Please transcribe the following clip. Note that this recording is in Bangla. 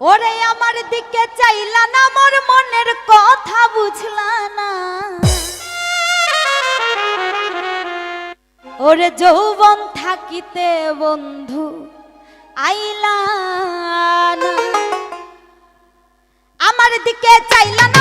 ওরে আমার দিকে চাইলা না, মোর মনের কথা বুঝলা না। ওরে যৌবন থাকিতে বন্ধু, আইলা আমার দিকে চাইলা না